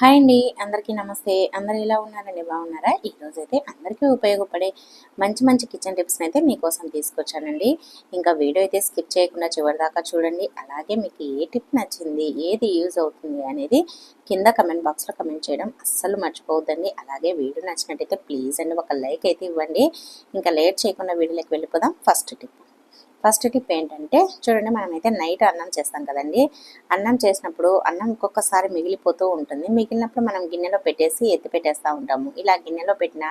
Hi అండి అందరికీ నమస్తే. అందరు ఎలా ఉన్నారండి? బాగున్నారా? ఈరోజు అయితే అందరికీ ఉపయోగపడే మంచి మంచి కిచెన్ టిప్స్ని అయితే మీకోసం తీసుకొచ్చానండి. ఇంకా వీడియో అయితే స్కిప్ చేయకుండా చివరిదాకా చూడండి. అలాగే మీకు ఏ టిప్ నచ్చింది? ఏది యూజ్ అవుతుంది అనేది కింద కమెంట్ బాక్స్లో కమెంట్ చేయడం అస్సలు మర్చిపోవద్దండి. అలాగే వీడియో నచ్చినట్టయితే ప్లీజ్ అండి ఒక లైక్ అయితే ఇవ్వండి. ఇంకా లేట్ చేయకుండా వీడియోలోకి వెళ్ళిపోదాం. ఫస్ట్ టిప్ ఫస్ట్ టిప్ ఏంటంటే చూడండి మనమైతే నైట్ అన్నం చేస్తాం కదండి. అన్నం చేసినప్పుడు అన్నం ఒక్కొక్కసారి మిగిలిపోతూ ఉంటుంది. మిగిలినప్పుడు మనం గిన్నెలో పెట్టేసి ఎత్తి పెట్టేస్తూ ఉంటాము. ఇలా గిన్నెలో పెట్టినా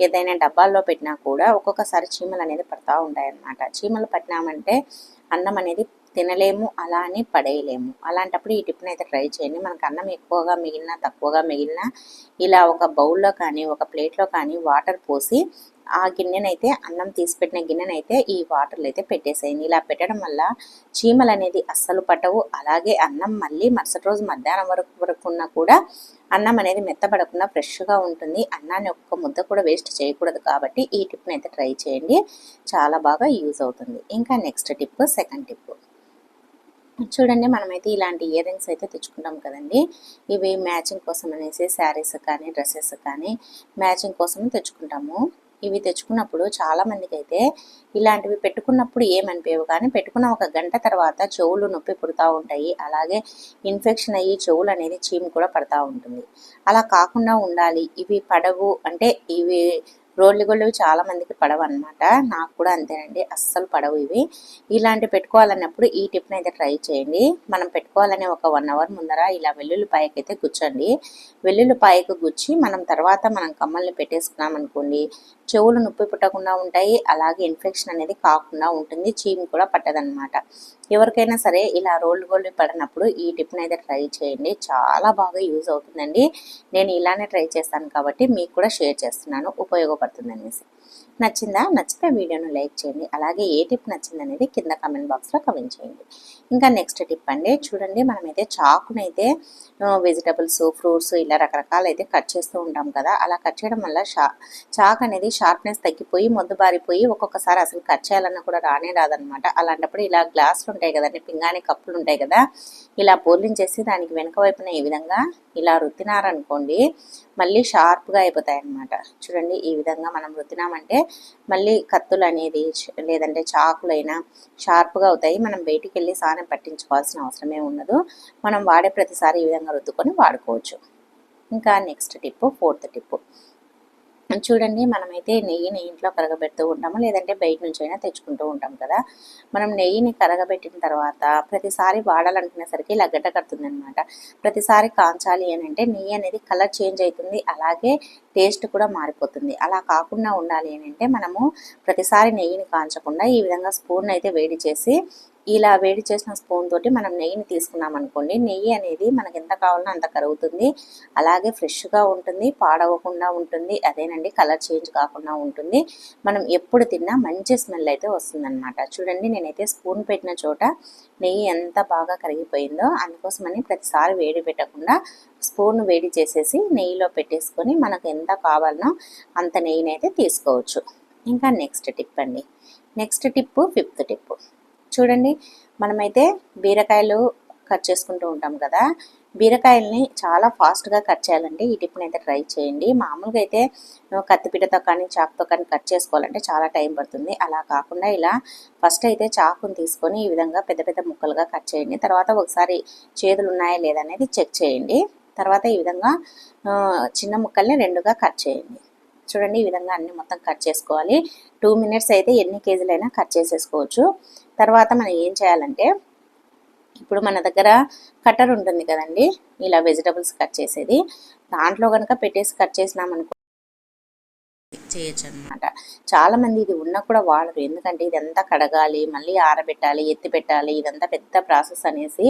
ఏదైనా డబ్బాల్లో పెట్టినా కూడా ఒక్కొక్కసారి చీమలు అనేది పడతా ఉంటాయి అన్నమాట చీమలు పట్టినామంటే అన్నం అనేది తినలేము అలా అని పడేయలేము. అలాంటప్పుడు ఈ టిప్ని అయితే ట్రై చేయండి. మనకు అన్నం ఎక్కువగా మిగిలినా తక్కువగా మిగిలినా ఇలా ఒక బౌల్లో కానీ ఒక ప్లేట్లో కానీ వాటర్ పోసి ఆ గిన్నెనైతే అన్నం తీసి పెట్టిన గిన్నెనైతే ఈ వాటర్లో అయితే పెట్టేసేయండి ఇలా పెట్టడం వల్ల చీమలు అనేది అస్సలు పట్టవు. అలాగే అన్నం మళ్ళీ మరుసటి రోజు మధ్యాహ్నం వరకు వరకు ఉన్నా కూడా అన్నం అనేది మెత్తపడకుండా ఫ్రెష్గా ఉంటుంది. అన్నాన్ని ఒక్క ముద్ద కూడా వేస్ట్ చేయకూడదు కాబట్టి ఈ టిప్ని అయితే ట్రై చేయండి. చాలా బాగా యూజ్ అవుతుంది. ఇంకా నెక్స్ట్ టిప్ సెకండ్ టిప్. చూడండి మనమైతే ఇలాంటి ఇయర్ రింగ్స్ అయితే తెచ్చుకుంటాం కదండి. ఇవి మ్యాచింగ్ కోసం అనేసి శారీస్ కానీ డ్రెస్సెస్ కానీ మ్యాచింగ్ కోసం తెచ్చుకుంటాము. ఇవి తెచ్చుకున్నప్పుడు చాలామందికి అయితే ఇలాంటివి పెట్టుకున్నప్పుడు ఏమనిపించవు కానీ పెట్టుకున్న ఒక గంట తర్వాత చెవులు నొప్పి పుడతా ఉంటాయి. అలాగే ఇన్ఫెక్షన్ అయ్యి చెవులు అనేది చీము కూడా పడతా ఉంటుంది. అలా కాకుండా ఉండాలి. ఇవి పడవు అంటే ఇవి రోడ్లు గొళ్ళు చాలా మందికి పడవు అనమాట నాకు కూడా అంతేనండి. అస్సలు పడవు ఇవి. ఇలాంటి పెట్టుకోవాలన్నప్పుడు ఈ టిప్ని అయితే ట్రై చేయండి. మనం పెట్టుకోవాలని ఒక వన్ అవర్ ముందర ఇలా వెల్లుల్లిపాయకి అయితే గుచ్చండి. వెల్లుల్లిపాయకు గుచ్చి మనం తర్వాత మనం కమ్మల్ని పెట్టేసుకున్నాం అనుకోండి చెవులు నొప్పి పుట్టకుండా ఉంటాయి. అలాగే ఇన్ఫెక్షన్ అనేది కాకుండా ఉంటుంది. చీమ్ కూడా పట్టదనమాట ఎవరికైనా సరే ఇలా రోల్డ్ గోల్డ్ పడినప్పుడు ఈ టిప్ని అయితే ట్రై చేయండి. చాలా బాగా యూజ్ అవుతుందండి. నేను ఇలానే ట్రై చేస్తాను కాబట్టి మీకు కూడా షేర్ చేస్తున్నాను. ఉపయోగపడుతుంది అనేసి నచ్చిందా? నచ్చితే వీడియోను లైక్ చేయండి. అలాగే ఏ టిప్ నచ్చింది అనేది కింద కమెంట్ బాక్స్లో కమెంట్ చేయండి. ఇంకా నెక్స్ట్ టిప్ అండి. చూడండి మనమైతే చాకునైతే వెజిటబుల్స్ ఫ్రూట్స్ ఇలా రకరకాలు అయితే కట్ చేస్తూ ఉంటాం కదా. అలా కట్ చేయడం వల్ల షా చాక్ అనేది షార్ప్నెస్ తగ్గిపోయి మొద్దు బారిపోయి ఒక్కొక్కసారి అసలు కట్ చేయాలన్నా కూడా రానే రాదనమాట అలాంటప్పుడు ఇలా గ్లాసులు ఉంటాయి కదండి పింగాణి కప్పులు ఉంటాయి కదా. ఇలా చేసి దానికి వెనుక వైపున ఈ విధంగా ఇలా రుద్దినారనుకోండి మళ్ళీ షార్ప్గా అయిపోతాయి అన్నమాట చూడండి ఈ విధంగా మనం రుద్దినామంటే మళ్ళీ కత్తులు అనేది లేదంటే చాకులైనా షార్ప్గా అవుతాయి. మనం బయటికి వెళ్ళి సానం పట్టించుకోవాల్సిన అవసరమే ఉండదు. మనం వాడే ప్రతిసారి ఈ విధంగా రుద్దుకొని వాడుకోవచ్చు. ఇంకా నెక్స్ట్ టిప్పు ఫోర్త్ టిప్పు. చూడండి మనమైతే నెయ్యిని ఇంట్లో కరగబెడుతూ ఉంటాము? లేదంటే బయట నుంచి అయినా తెచ్చుకుంటూ ఉంటాం కదా? మనం నెయ్యిని కరగబెట్టిన తర్వాత ప్రతిసారి వాడాలనుకునేసరికి ఇలా గడ్డ కడుతుంది అనమాట ప్రతిసారి కాంచాలి అని అంటే నెయ్యి అనేది కలర్ చేంజ్ అవుతుంది అలాగే టేస్ట్ కూడా మారిపోతుంది. అలా కాకుండా ఉండాలి అని అంటే మనము ప్రతిసారి నెయ్యిని కాంచకుండా ఈ విధంగా స్పూన్ అయితే వేడి చేసి ఇలా వేడి చేసిన స్పూన్ తోటి మనం నెయ్యిని తీసుకున్నాం అనుకోండి నెయ్యి అనేది మనకి ఎంత కావాలో అంత కరుగుతుంది. అలాగే ఫ్రెష్గా ఉంటుంది పాడవకుండా ఉంటుంది అదేనండి కలర్ చేంజ్ కాకుండా ఉంటుంది. మనం ఎప్పుడు తిన్నా మంచి స్మెల్ అయితే వస్తుందన్నమాట. చూడండి నేనైతే స్పూన్ పెట్టిన చోట నెయ్యి ఎంత బాగా కరిగిపోయిందో అందుకోసమని ప్రతిసారి వేడి పెట్టకుండా స్పూన్ వేడి చేసేసి నెయ్యిలో పెట్టేసుకొని మనకు ఎంత కావాలనో అంత నెయ్యిని అయితే తీసుకోవచ్చు. ఇంకా నెక్స్ట్ టిప్ అండి. Next tip fifth tip. చూడండి మనమైతే బీరకాయలు కట్ చేసుకుంటూ ఉంటాం కదా. బీరకాయల్ని చాలా ఫాస్ట్గా కట్ చేయాలండి. ఈ టిప్ని అయితే ట్రై చేయండి. మామూలుగా అయితే కత్తిపీటతో కానీ చాకుతో కానీ కట్ చేసుకోవాలంటే చాలా టైం పడుతుంది. అలా కాకుండా ఇలా ఫస్ట్ అయితే చాకుని తీసుకొని ఈ విధంగా పెద్ద పెద్ద ముక్కలుగా కట్ చేయండి. తర్వాత ఒకసారి చేతులు ఉన్నాయా లేదా అనేది చెక్ చేయండి. తర్వాత ఈ విధంగా చిన్న ముక్కల్ని రెండుగా కట్ చేయండి. చూడండి ఈ విధంగా అన్ని మొత్తం కట్ చేసుకోవాలి. టూ మినిట్స్ అయితే ఎన్ని కేజీలైనా కట్ చేసేసుకోవచ్చు. తర్వాత మనం ఏం చేయాలంటే ఇప్పుడు మన దగ్గర కట్టర్ ఉంటుంది కదండి ఇలా వెజిటబుల్స్ కట్ చేసేది. దాంట్లో కనుక పెట్టేసి కట్ చేసినామనుకో చేయొచ్చు అనమాట చాలా మంది ఇది ఉన్నా కూడా వాడరు. ఎందుకంటే ఇదంతా కడగాలి మళ్ళీ ఆరబెట్టాలి ఎత్తి పెట్టాలి ఇదంతా పెద్ద ప్రాసెస్ అనేసి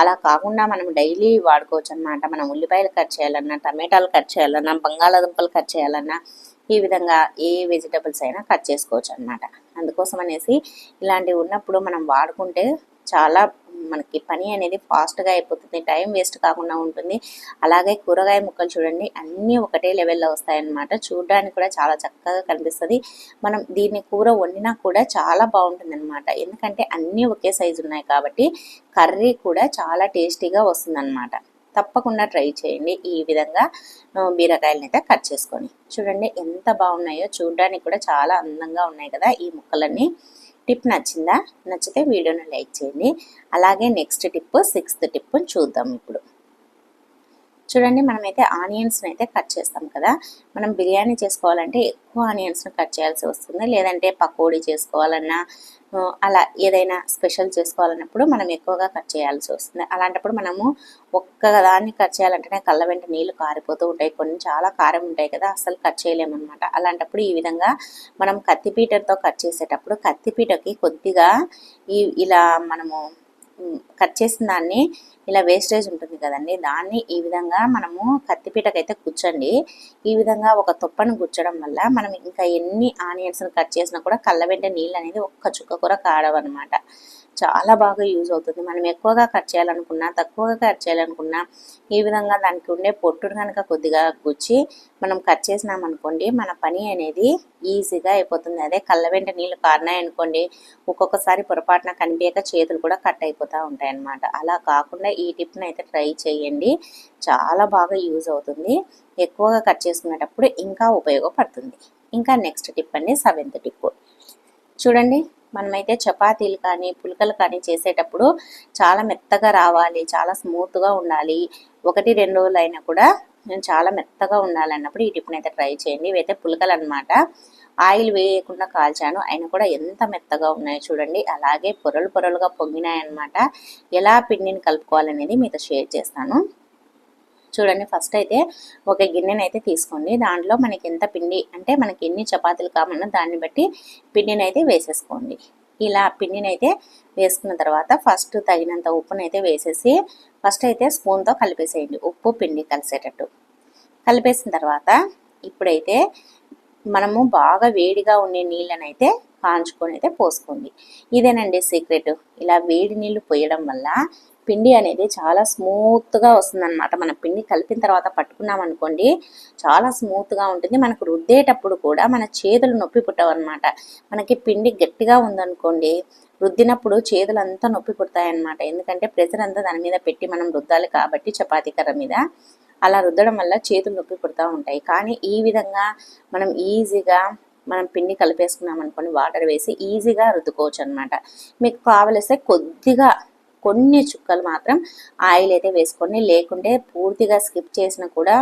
అలా కాకుండా మనం డైలీ వాడుకోవచ్చు అనమాట మనం ఉల్లిపాయలు కట్ చేయాలన్నా టమాటాలు కట్ చేయాలన్నా బంగాళాదుంపలు కట్ చేయాలన్నా ఈ విధంగా ఏ వెజిటబుల్స్ అయినా కట్ చేసుకోవచ్చు అనమాట అందుకోసం అనేసి ఇలాంటివి ఉన్నప్పుడు మనం వాడుకుంటే చాలా మనకి పని అనేది ఫాస్ట్గా అయిపోతుంది. టైం వేస్ట్ కాకుండా ఉంటుంది. అలాగే కూరగాయ ముక్కలు చూడండి అన్నీ ఒకటే లెవెల్లో వస్తాయన్నమాట. చూడడానికి కూడా చాలా చక్కగా కనిపిస్తుంది. మనం దీన్ని కూర వండినా కూడా చాలా బాగుంటుంది అనమాట ఎందుకంటే అన్నీ ఒకే సైజు ఉన్నాయి కాబట్టి కర్రీ కూడా చాలా టేస్టీగా వస్తుంది తప్పకుండా ట్రై చేయండి ఈ విధంగా బీరకాయలను అయితే కట్ చేసుకొని. చూడండి ఎంత బాగున్నాయో చూడడానికి కూడా చాలా అందంగా ఉన్నాయి కదా ఈ ముక్కలన్నీ. టిప్ నచ్చిందా? నచ్చితే వీడియోని లైక్ చేయండి. అలాగే నెక్స్ట్ టిప్ సిక్స్త్ టిప్ చూద్దాం ఇప్పుడు. చూడండి మనమైతే ఆనియన్స్ని అయితే కట్ చేస్తాం కదా. మనం బిర్యానీ చేసుకోవాలంటే ఎక్కువ ఆనియన్స్ని కట్ చేయాల్సి వస్తుంది. లేదంటే పకోడీ చేసుకోవాలన్నా అలా ఏదైనా స్పెషల్ చేసుకోవాలన్నప్పుడు మనం ఎక్కువగా కట్ చేయాల్సి వస్తుంది. అలాంటప్పుడు మనము ఒక్క దాన్ని కట్ చేయాలంటేనే కళ్ళ వెంట నీళ్ళు కారిపోతూ ఉంటాయి. కొన్ని చాలా కారం ఉంటాయి కదా అసలు కట్ చేయలేమన్నమాట. అలాంటప్పుడు ఈ విధంగా మనం కత్తిపీటతో కట్ చేసేటప్పుడు కత్తిపీటకి కొద్దిగా ఈ ఇలా మనము కట్ చేసిన దాన్ని ఇలా వేస్టేజ్ ఉంటుంది కదండి. దాన్ని ఈ విధంగా మనము కత్తిపీటకైతే కూర్చోండి ఈ విధంగా ఒక తొప్పను గుచ్చడం వల్ల మనం ఇంకా ఎన్ని ఆనియన్స్ కట్ చేసినా కూడా కళ్ళ వెంట నీళ్ళు అనేది ఒక్క చుక్క కూడా కాడవన్నమాట. చాలా బాగా యూజ్ అవుతుంది. మనం ఎక్కువగా కట్ చేయాలనుకున్నా తక్కువగా కట్ చేయాలనుకున్నా ఈ విధంగా దానికి ఉండే పొట్టును కనుక కొద్దిగా గుచ్చి మనం కట్ చేసినాం అనుకోండి మన పని అనేది ఈజీగా అయిపోతుంది. అదే కళ్ళ వెంట నీళ్ళు కారినాయనుకోండి ఒక్కొక్కసారి పొరపాటున కనిపించక చేతులు కూడా కట్ అయిపోతూ ఉంటాయి అన్నమాట అలా కాకుండా ఈ టిప్ని అయితే ట్రై చేయండి. చాలా బాగా యూజ్ అవుతుంది. ఎక్కువగా కట్ చేసుకునేటప్పుడు ఇంకా ఉపయోగపడుతుంది. ఇంకా నెక్స్ట్ టిప్ అండి సెవెంత్ టిప్. చూడండి. మనమైతే చపాతీలు కానీ పులకలు కానీ చేసేటప్పుడు చాలా మెత్తగా రావాలి చాలా స్మూత్గా ఉండాలి. ఒకటి రెండు రోజులు అయినా కూడా చాలా మెత్తగా ఉండాలన్నప్పుడు ఈ టిప్ని అయితే ట్రై చేయండి. ఇవైతే పులకలు అనమాట ఆయిల్ వేయకుండా కాల్చాను. అయినా కూడా ఎంత మెత్తగా ఉన్నాయో చూడండి. అలాగే పొరలు పొరలుగా పొంగినాయన్నమాట. ఎలా పిండిని కలుపుకోవాలనేది మీతో షేర్ చేస్తాను. చూడండి. ఫస్ట్ అయితే ఒక గిన్నెని అయితే తీసుకోండి. దాంట్లో మనకి ఎంత పిండి అంటే మనకి ఎన్ని చపాతీలు కావాలన్నా దాన్ని బట్టి పిండిని అయితే వేసేసుకోండి. ఇలా పిండిని అయితే వేసుకున్న తర్వాత ఫస్ట్ తగినంత ఉప్పునైతే అయితే వేసేసి ఫస్ట్ అయితే స్పూన్తో కలిపేసేయండి. ఉప్పు పిండి కలిసేటట్టు. కలిపేసిన తర్వాత ఇప్పుడైతే మనము బాగా వేడిగా ఉండే నీళ్ళని అయితే కాంచుకొని అయితే పోసుకోండి. ఇదేనండి సీక్రెట్ ఇలా వేడి నీళ్ళు పోయడం వల్ల పిండి అనేది చాలా స్మూత్గా వస్తుందన్నమాట. మన పిండి కలిపిన తర్వాత పట్టుకున్నాం అనుకోండి చాలా స్మూత్గా ఉంటుంది. మనకు రుద్దేటప్పుడు కూడా మన చేతులు నొప్పి పుట్టవు అనమాట మనకి పిండి గట్టిగా ఉందనుకోండి రుద్దినప్పుడు చేతులు అంతా నొప్పి పుడతాయన్నమాట. ఎందుకంటే ప్రెషర్ అంతా దాని మీద పెట్టి మనం రుద్దాలి కాబట్టి చపాతీ కర్ర మీద. అలా రుద్దడం వల్ల చేతులు నొప్పి పుడతా ఉంటాయి. కానీ ఈ విధంగా మనం ఈజీగా మనం పిండి కలిపేసుకున్నాం అనుకోండి వాటర్ వేసి ఈజీగా రుద్దుకోవచ్చు అనమాట మీకు కావలిస్తే కొద్దిగా కొన్ని చుక్కలు మాత్రం ఆయిల్ అయితే వేసుకొని లేకుంటే పూర్తిగా స్కిప్ చేసినా కూడా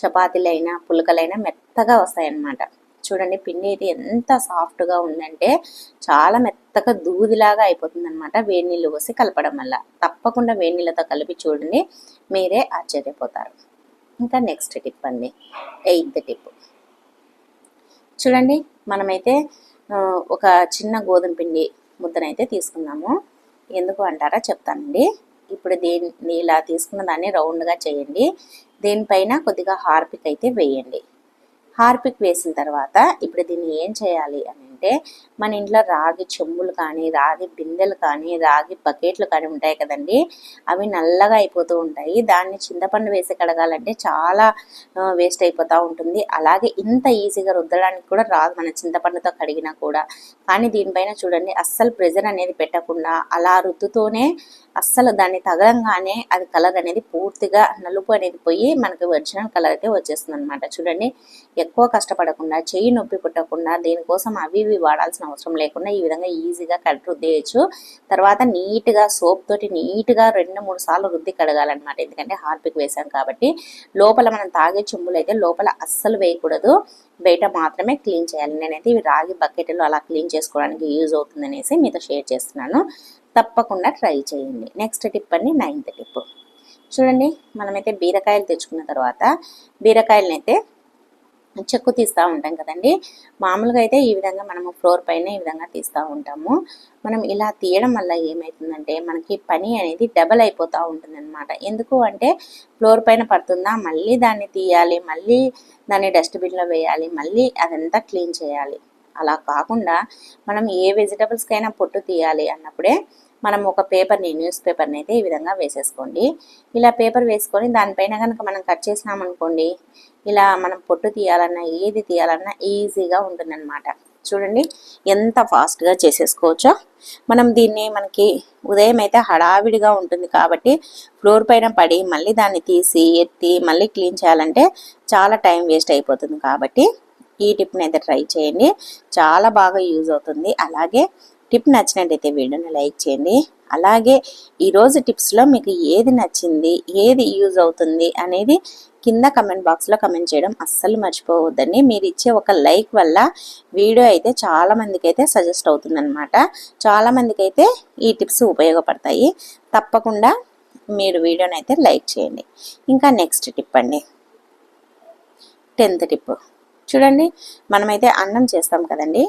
చపాతీలైనా పులకలైనా మెత్తగా వస్తాయన్నమాట. చూడండి పిండి అయితే ఎంత సాఫ్ట్గా ఉందంటే చాలా మెత్తగా దూదిలాగా అయిపోతుంది అనమాట వేడి నీళ్ళు పోసి కలపడం వల్ల. తప్పకుండా వేడి నీళ్ళతో కలిపి చూడండి మీరే ఆశ్చర్యపోతారు. ఇంకా నెక్స్ట్ టిప్ అండి ఎయిత్ టిప్. చూడండి మనమైతే ఒక చిన్న గోధుమ పిండి ముద్దనైతే తీసుకున్నాము. ఎందుకు అంటారా చెప్తానండి. ఇప్పుడు దీన్ని ఇలా తీసుకున్న దాన్ని రౌండ్గా చేయండి. దీనిపైన కొద్దిగా హార్పిక్ అయితే వేయండి. హార్పిక్ వేసిన తర్వాత ఇప్పుడు దీన్ని ఏం చేయాలి అని అంటే మన ఇంట్లో రాగి చెంబులు కానీ రాగి బిందెలు కానీ రాగి బకెట్లు కానీ ఉంటాయి కదండి. అవి నల్లగా అయిపోతూ ఉంటాయి. దాన్ని చింతపండు వేసి కడగాలంటే చాలా వేస్ట్ అయిపోతూ ఉంటుంది. అలాగే ఇంత ఈజీగా రుద్దడానికి కూడా రాదు మన చింతపండుతో కడిగినా కూడా. కానీ దీనిపైన చూడండి అస్సలు ప్రెజర్ అనేది పెట్టకుండా అలా రుద్దుతూనే అస్సలు దాన్ని తగలంగానే అది కలర్ అనేది పూర్తిగా నలుపు అనేది పోయి మనకి ఒరిజినల్ కలర్ అయితే వచ్చేస్తుంది అనమాట చూడండి ఎక్కువ కష్టపడకుండా చెయ్యి నొప్పి పుట్టకుండా దీనికోసం అవి ఇవి వాడాల్సిన అవసరం లేకుండా ఈ విధంగా ఈజీగా కట్ రుద్దేయచ్చు. తర్వాత నీట్గా సోప్ తోటి నీట్గా రెండు మూడు సార్లు రుద్ది కడగాలన్నమాట. ఎందుకంటే హార్పిక్ వేసాం కాబట్టి. లోపల మనం తాగే చెంబులు అయితే లోపల అస్సలు వేయకూడదు. బయట మాత్రమే క్లీన్ చేయాలి. నేనైతే ఇవి రాగి బకెట్లో అలా క్లీన్ చేసుకోవడానికి యూజ్ అవుతుందనేసి మీతో షేర్ చేస్తున్నాను. తప్పకుండా ట్రై చేయండి. నెక్స్ట్ టిప్ అండి నైన్త్ టిప్. చూడండి మనమైతే బీరకాయలు తెచ్చుకున్న తర్వాత బీరకాయలని అయితే చెక్కు తీస్తూ ఉంటాం కదండి. మామూలుగా అయితే ఈ విధంగా మనము ఫ్లోర్ పైన ఈ విధంగా తీస్తూ ఉంటాము. మనం ఇలా తీయడం వల్ల ఏమవుతుందంటే మనకి పని అనేది డబల్ అయిపోతూ ఉంటుంది అనమాట ఎందుకు అంటే ఫ్లోర్ పైన పడుతుందా మళ్ళీ దాన్ని తీయాలి మళ్ళీ దాన్ని డస్ట్బిన్లో వేయాలి మళ్ళీ అదంతా క్లీన్ చేయాలి. అలా కాకుండా మనం ఏ వెజిటబుల్స్కైనా పొట్టు తీయాలి అన్నప్పుడే మనం ఒక పేపర్ని న్యూస్ పేపర్ని అయితే ఈ విధంగా వేసేసుకోండి. ఇలా పేపర్ వేసుకొని దానిపైన కనుక మనం కట్ చేసినామనుకోండి ఇలా మనం పొట్టు తీయాలన్నా ఏది తీయాలన్నా ఈజీగా ఉంటుందన్నమాట. చూడండి ఎంత ఫాస్ట్గా చేసేసుకోవచ్చో. మనం దీన్ని మనకి ఉదయం అయితే హడావిడిగా ఉంటుంది కాబట్టి ఫ్లోర్ పైన పడి మళ్ళీ దాన్ని తీసి ఎత్తి మళ్ళీ క్లీన్ చేయాలంటే చాలా టైం వేస్ట్ అయిపోతుంది కాబట్టి ఈ టిప్ని అయితే ట్రై చేయండి. చాలా బాగా యూజ్ అవుతుంది. అలాగే టిప్ నచ్చినట్టయితే వీడియోని లైక్ చేయండి. అలాగే ఈరోజు టిప్స్లో మీకు ఏది నచ్చింది ఏది యూజ్ అవుతుంది అనేది కింద కమెంట్ బాక్స్లో కమెంట్ చేయడం అస్సలు మర్చిపోవద్దండి. మీరు ఇచ్చే ఒక లైక్ వల్ల వీడియో అయితే చాలా మందికి అయితే సజెస్ట్ అవుతుందన్నమాట. చాలా మందికి అయితే ఈ టిప్స్ ఉపయోగపడతాయి. తప్పకుండా మీరు వీడియోని అయితే లైక్ చేయండి. ఇంకా నెక్స్ట్ టిప్ అండి. Tenth tip. చూడండి మనమైతే అన్నం చేస్తాం కదండి.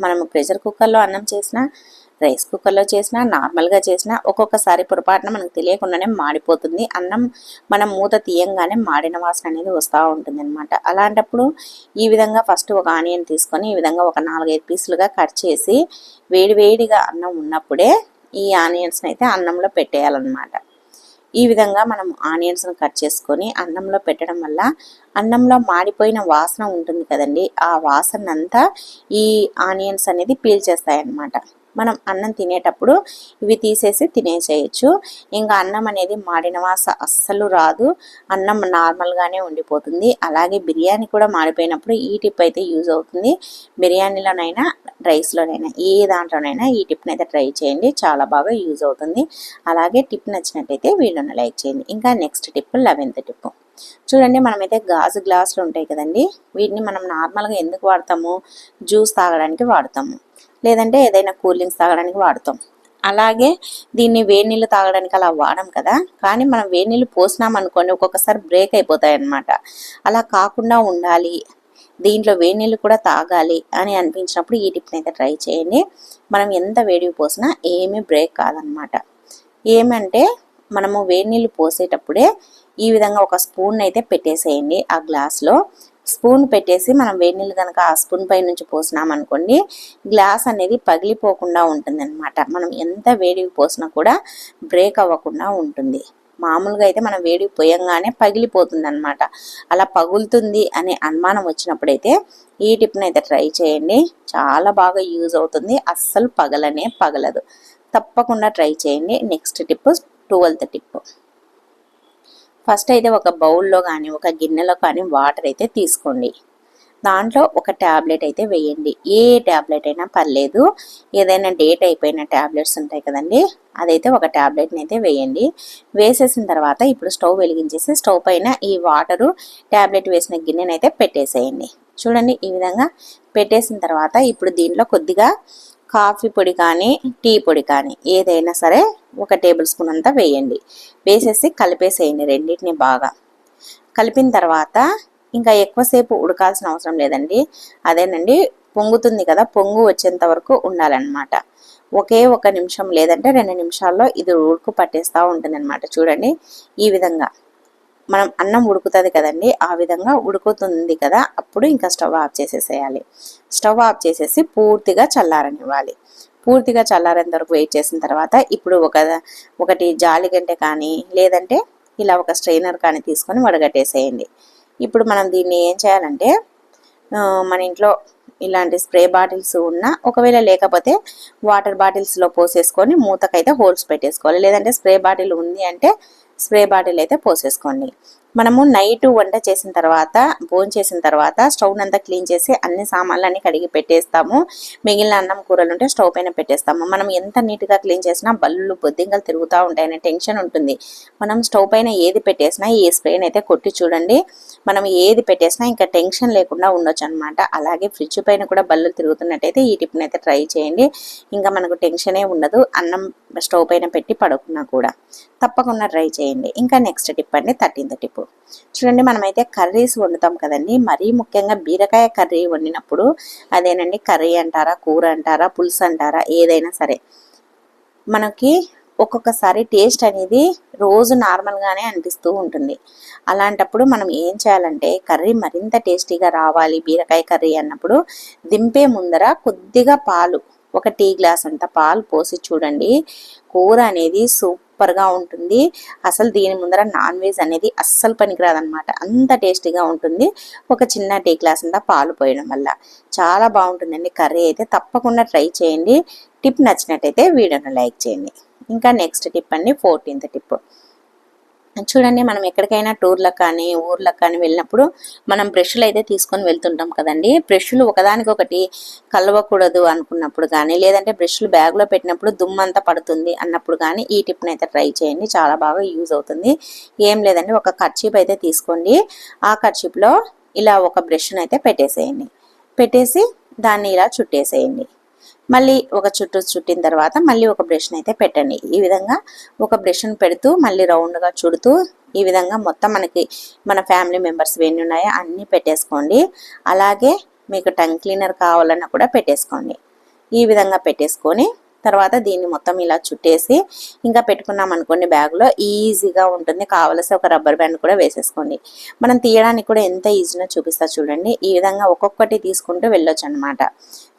మనము ప్రెషర్ కుక్కర్లో అన్నం చేసినా రైస్ కుక్కర్లో చేసినా నార్మల్గా చేసినా ఒక్కొక్కసారి పొరపాటున మనకు తెలియకుండానే మాడిపోతుంది. అన్నం మనం మూత తీయంగానే మాడిన వాసన అనేది వస్తూ ఉంటుంది అనమాట అలాంటప్పుడు ఈ విధంగా ఫస్ట్ ఒక ఆనియన్ తీసుకొని ఈ విధంగా ఒక నాలుగైదు పీసులుగా కట్ చేసి వేడివేడిగా అన్నం ఉన్నప్పుడే ఈ ఆనియన్స్ని అయితే అన్నంలో పెట్టేయాలన్నమాట. ఈ విధంగా మనం ఆనియన్స్ను కట్ చేసుకొని అన్నంలో పెట్టడం వల్ల అన్నంలో మాడిపోయిన వాసన ఉంటుంది కదండి ఆ వాసనంతా ఈ ఆనియన్స్ అనేది పీల్చేస్తాయి అన్నమాట మనం అన్నం తినేటప్పుడు ఇవి తీసేసి తినేసేయచ్చు. ఇంకా అన్నం అనేది మాడిన వాస అస్సలు రాదు. అన్నం నార్మల్గానే ఉండిపోతుంది. అలాగే బిర్యానీ కూడా మాడిపోయినప్పుడు ఈ టిప్ అయితే యూజ్ అవుతుంది. బిర్యానీలోనైనా రైస్లోనైనా ఏ దాంట్లోనైనా ఈ టిప్ని అయితే ట్రై చేయండి. చాలా బాగా యూజ్ అవుతుంది. అలాగే టిప్ నచ్చినట్టయితే వీడియోని లైక్ చేయండి. ఇంకా నెక్స్ట్ టిప్ లెవెన్త్ టిప్. చూడండి మనమైతే గాజు గ్లాసులు ఉంటాయి కదండి. వీటిని మనం నార్మల్గా ఎందుకు వాడతాము? జ్యూస్ తాగడానికి వాడతాము. లేదంటే ఏదైనా కూల్ డ్రింక్స్ తాగడానికి వాడతాం. అలాగే దీన్ని వేడి నీళ్ళు తాగడానికి అలా వాడం కదా. కానీ మనం వేడి నీళ్ళు పోసినాం అనుకోండి ఒక్కొక్కసారి బ్రేక్ అయిపోతాయి అన్నమాట. అలా కాకుండా ఉండాలి. దీంట్లో వేడి నీళ్ళు కూడా తాగాలి అని అనిపించినప్పుడు ఈ టిప్ని అయితే ట్రై చేయండి. మనం ఎంత వేడి పోసినా ఏమీ బ్రేక్ కాదనమాట ఏమంటే మనము వేడి నీళ్ళు పోసేటప్పుడే ఈ విధంగా ఒక స్పూన్ అయితే పెట్టేసేయండి ఆ గ్లాస్లో. స్పూన్ పెట్టేసి మనం వేడి నీళ్ళు కనుక ఆ స్పూన్ పై నుంచి పోసినాం అనుకోండి గ్లాస్ అనేది పగిలిపోకుండా ఉంటుంది అనమాట మనం ఎంత వేడికి పోసినా కూడా బ్రేక్ అవ్వకుండా ఉంటుంది. మామూలుగా అయితే మనం వేడి పోయంగానే పగిలిపోతుంది అనమాట అలా పగులుతుంది అనే అనుమానం వచ్చినప్పుడైతే ఈ టిప్ని అయితే ట్రై చేయండి. చాలా బాగా యూజ్ అవుతుంది. అస్సలు పగలనే పగలదు. తప్పకుండా ట్రై చేయండి. Next tip twelfth tip. First అయితే ఒక బౌల్లో కానీ ఒక గిన్నెలో కానీ వాటర్ అయితే తీసుకోండి. దాంట్లో ఒక ట్యాబ్లెట్ అయితే వేయండి. ఏ ట్యాబ్లెట్ అయినా పర్లేదు. ఏదైనా డేట్ అయిపోయిన ట్యాబ్లెట్స్ ఉంటాయి కదండి అదైతే ఒక ట్యాబ్లెట్ని అయితే వేయండి. వేసేసిన తర్వాత ఇప్పుడు స్టవ్ వెలిగించేసి స్టవ్ పైన ఈ వాటరు ట్యాబ్లెట్ వేసిన గిన్నెనైతే అయితే పెట్టేసేయండి. చూడండి ఈ విధంగా పెట్టేసిన తర్వాత ఇప్పుడు దీంట్లో కొద్దిగా కాఫీ పొడి కానీ టీ పొడి కానీ ఏదైనా సరే ఒక టేబుల్ స్పూన్ అంతా వేయండి. వేసేసి కలిపేసేయండి రెండింటిని బాగా. కలిపిన తర్వాత ఇంకా ఎక్కువసేపు ఉడకాల్సిన అవసరం లేదండి. అదేనండి పొంగుతుంది కదా పొంగు వచ్చేంత వరకు ఉండాలన్నమాట. ఒకే ఒక నిమిషం లేదంటే రెండు నిమిషాల్లో ఇది ఉడుకు పట్టేస్తూ ఉంటుంది చూడండి ఈ విధంగా. మనం అన్నం ఉడుకుతుంది కదండి ఆ విధంగా ఉడుకుతుంది కదా అప్పుడు ఇంకా స్టవ్ ఆఫ్ చేసేసేయాలి. స్టవ్ ఆఫ్ చేసేసి పూర్తిగా చల్లారనివ్వాలి. పూర్తిగా చల్లారేంత వరకు వెయిట్ చేసిన తర్వాత ఇప్పుడు ఒక ఒకటి జాలి గంటే కానీ లేదంటే ఇలా ఒక స్ట్రైనర్ కానీ తీసుకొని వడగట్టేసేయండి. ఇప్పుడు మనం దీన్ని ఏం చేయాలంటే మన ఇంట్లో ఇలాంటి స్ప్రే బాటిల్స్ ఉన్నా ఒకవేళ లేకపోతే వాటర్ బాటిల్స్లో పోసేసుకొని మూతకైతే హోల్స్ పెట్టేసుకోవాలి. లేదంటే స్ప్రే బాటిల్ ఉంది అంటే స్ప్రే బాటిల్ అయితే పోసేసుకోండి. మనము నైట్ వంట చేసిన తర్వాత భోజనం చేసిన తర్వాత స్టవ్ అంతా క్లీన్ చేసి అన్ని సామాన్లన్నీ కడిగి పెట్టేస్తాము. మిగిలిన అన్నం కూరలు ఉంటే స్టవ్ పైన పెట్టేస్తాము. మనం ఎంత నీట్గా క్లీన్ చేసినా బల్లులు బొద్దింకలు తిరుగుతూ ఉంటాయనే టెన్షన్ ఉంటుంది. మనం స్టవ్ పైన ఏది పెట్టేసినా ఈ స్ప్రేని అయితే కొట్టి చూడండి. మనం ఏది పెట్టేసినా ఇంకా టెన్షన్ లేకుండా ఉండొచ్చు అనమాట అలాగే ఫ్రిడ్జ్ పైన కూడా బల్లులు తిరుగుతున్నట్టయితే ఈ టిప్ని అయితే ట్రై చేయండి. ఇంకా మనకు టెన్షనే ఉండదు. అన్నం స్టవ్ పైన పెట్టి పడుకున్నా కూడా తప్పకుండా ట్రై చేయండి. ఇంకా నెక్స్ట్ టిప్ అండి థర్టీన్త్ టిప్. చూడండి మనమైతే కర్రీస్ వండుతాం కదండి. మరీ ముఖ్యంగా బీరకాయ కర్రీ వండినప్పుడు అదేనండి కర్రీ అంటారా కూర అంటారా పులుసు అంటారా ఏదైనా సరే. మనకి ఒక్కొక్కసారి టేస్ట్ అనేది రోజు నార్మల్గానే అనిపిస్తూ ఉంటుంది. అలాంటప్పుడు మనం ఏం చేయాలంటే కర్రీ మరింత టేస్టీగా రావాలి బీరకాయ కర్రీ అన్నప్పుడు దింపే ముందర కొద్దిగా పాలు ఒక టీ గ్లాస్ అంత పాలు పోసి చూడండి. కూర అనేది సూప్ సూపర్గా ఉంటుంది. అసలు దీని ముందర నాన్ వెజ్ అనేది అస్సలు పనికిరాదనమాట అంత టేస్టీగా ఉంటుంది. ఒక చిన్న టీ గ్లాస్ అంతా పాలు పోయడం వల్ల. చాలా బాగుంటుందండి. కర్రీ అయితే తప్పకుండా ట్రై చేయండి. టిప్ నచ్చినట్టయితే వీడియోను లైక్ చేయండి. ఇంకా నెక్స్ట్ టిప్ అండి. Fourteenth tip. చూడండి మనం ఎక్కడికైనా టూర్లకు కానీ ఊర్లకు కానీ వెళ్ళినప్పుడు మనం బ్రష్లు అయితే తీసుకొని వెళ్తుంటాం కదండి. బ్రష్లు ఒకదానికొకటి కలవకూడదు అనుకున్నప్పుడు కానీ లేదంటే బ్రష్లు బ్యాగ్లో పెట్టినప్పుడు దుమ్మంతా పడుతుంది అన్నప్పుడు కానీ ఈ టిప్ని అయితే ట్రై చేయండి. చాలా బాగా యూజ్ అవుతుంది. ఏం లేదండి ఒక కర్చీప్ అయితే తీసుకోండి. ఆ కర్చీప్లో ఇలా ఒక బ్రష్ను అయితే పెట్టేసేయండి. పెట్టేసి దాన్ని ఇలా చుట్టేసేయండి. మళ్ళీ ఒక చుట్టూ చుట్టిన తర్వాత మళ్ళీ ఒక బ్రష్ని అయితే పెట్టండి. ఈ విధంగా ఒక బ్రష్ని పెడుతూ మళ్ళీ రౌండ్గా చుడుతూ ఈ విధంగా మొత్తం మనకి మన ఫ్యామిలీ మెంబర్స్ ఎన్ని ఉన్నాయో అన్నీ పెట్టేసుకోండి. అలాగే మీకు టంగ్ క్లీనర్ కావాలన్నా కూడా పెట్టేసుకోండి. ఈ విధంగా పెట్టేసుకొని తర్వాత దీన్ని మొత్తం ఇలా చుట్టేసి ఇంకా పెట్టుకున్నాం అనుకోండి బ్యాగ్లో. ఈజీగా ఉంటుంది. కావలసిన ఒక రబ్బర్ బ్యాండ్ కూడా వేసేసుకోండి. మనం తీయడానికి కూడా ఎంత ఈజీనో చూపిస్తా చూడండి. ఈ విధంగా ఒక్కొక్కటి తీసుకుంటూ వెళ్ళొచ్చు అనమాట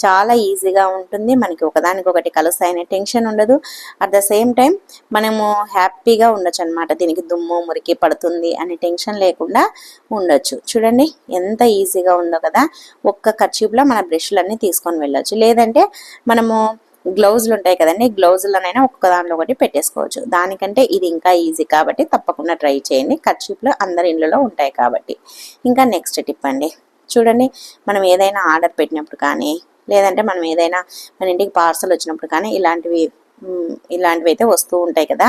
చాలా ఈజీగా ఉంటుంది. మనకి ఒకదానికొకటి కలుస్తాయనే టెన్షన్ ఉండదు. అట్ ద సేమ్ టైం మనము హ్యాపీగా ఉండొచ్చు అనమాట దీనికి దుమ్ము మురికి పడుతుంది అనే టెన్షన్ లేకుండా ఉండొచ్చు. చూడండి ఎంత ఈజీగా ఉందో కదా. ఒక్క ఖర్చీపులో మన బ్రష్లన్నీ తీసుకొని వెళ్ళొచ్చు. లేదంటే మనము గ్లౌజులు ఉంటాయి కదండి గ్లౌజులనైనా ఒక్కొక్క దానిలో ఒకటి పెట్టేసుకోవచ్చు. దానికంటే ఇది ఇంకా ఈజీ కాబట్టి తప్పకుండా ట్రై చేయండి. కర్చీప్లు అందరి ఇళ్ళలో ఉంటాయి కాబట్టి. ఇంకా నెక్స్ట్ టిప్ అండి. చూడండి మనం ఏదైనా ఆర్డర్ పెట్టినప్పుడు కానీ లేదంటే మనం ఏదైనా మన ఇంటికి పార్సల్ వచ్చినప్పుడు కానీ ఇలాంటివి ఇలాంటివి అయితే వస్తూ ఉంటాయి కదా.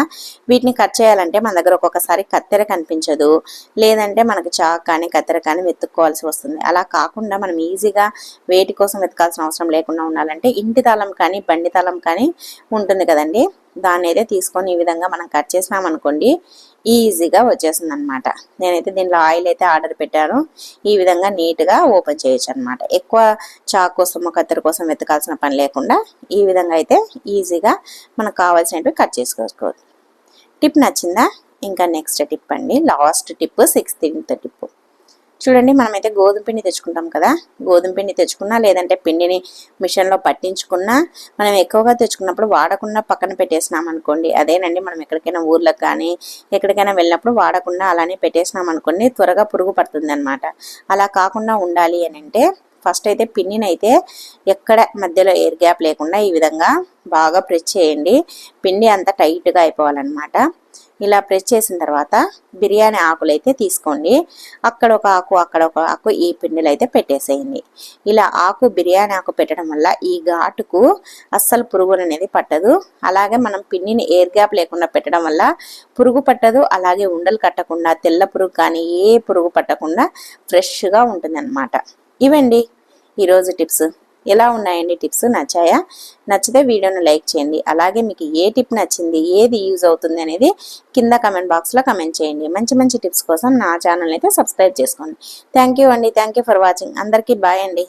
వీటిని కట్ చేయాలంటే మన దగ్గర ఒక్కొక్కసారి కత్తెర కనిపించదు. లేదంటే మనకి చాక్ కానీ కత్తెర కానీ వెతుక్కోవాల్సి వస్తుంది. అలా కాకుండా మనం ఈజీగా వేటి కోసం వెతకాల్సిన అవసరం లేకుండా ఉండాలంటే ఇంటి తాళం కానీ బండి తాళం కానీ ఉంటుంది కదండి. దాన్ని అయితే తీసుకొని ఈ విధంగా మనం కట్ చేసినామనుకోండి ఈజీగా వచ్చేసింది అనమాట నేనైతే దీనిలో ఆయిల్ అయితే ఆర్డర్ పెట్టాను. ఈ విధంగా నీట్గా ఓపెన్ చేయొచ్చు అనమాట ఎక్కువ చాక్ కోసం కత్తెర కోసం వెతకాల్సిన పని లేకుండా ఈ విధంగా అయితే ఈజీగా మనకు కావాల్సినవి కట్ చేసుకోవచ్చు. టిప్ నచ్చిందా? ఇంకా నెక్స్ట్ టిప్ అండి. Last tip sixth tip. చూడండి మనమైతే గోధుమ పిండి తెచ్చుకుంటాం కదా. గోధుమ పిండి తెచ్చుకున్నా లేదంటే పిండిని మిషన్లో పట్టించుకున్నా మనం ఎక్కువగా తెచ్చుకున్నప్పుడు వాడకుండా పక్కన పెట్టేసినాం అనుకోండి. అదేనండి మనం ఎక్కడికైనా ఊర్లకు కానీ ఎక్కడికైనా వెళ్ళినప్పుడు వాడకుండా అలానే పెట్టేసినాం అనుకోండి త్వరగా పురుగు పడుతుంది అలా కాకుండా ఉండాలి అని అంటే ఫస్ట్ అయితే పిండిని అయితే ఎక్కడ మధ్యలో ఎయిర్ గ్యాప్ లేకుండా ఈ విధంగా బాగా ప్రెస్ చేయండి. పిండి అంతా టైట్గా అయిపోవాలన్నమాట. ఇలా ప్రెస్ చేసిన తర్వాత బిర్యానీ ఆకులు అయితే తీసుకోండి. అక్కడ ఒక ఆకు అక్కడ ఒక ఆకు ఈ పిండిలో అయితే పెట్టేసేయండి. ఇలా ఆకు బిర్యానీ ఆకు పెట్టడం వల్ల ఈ ఘాటుకు అస్సలు పురుగులు అనేది పట్టదు. అలాగే మనం పిండిని ఎయిర్ గ్యాప్ లేకుండా పెట్టడం వల్ల పురుగు పట్టదు. అలాగే ఉండలు కట్టకుండా తెల్ల పురుగు కానీ ఏ పురుగు పట్టకుండా ఫ్రెష్గా ఉంటుంది ఇవండి ఈరోజు టిప్స్. ఎలా ఉన్నాయండి టిప్స్? నచ్చాయా? నచ్చితే వీడియోను లైక్ చేయండి. అలాగే మీకు ఏ టిప్ నచ్చింది ఏది యూజ్ అవుతుంది అనేది కింద కమెంట్ బాక్స్లో కమెంట్ చేయండి. మంచి మంచి టిప్స్ కోసం నా ఛానల్ అయితే సబ్స్క్రైబ్ చేసుకోండి. థ్యాంక్ యూ అండి. Thank you for watching. అందరికీ బాయ్ అండి.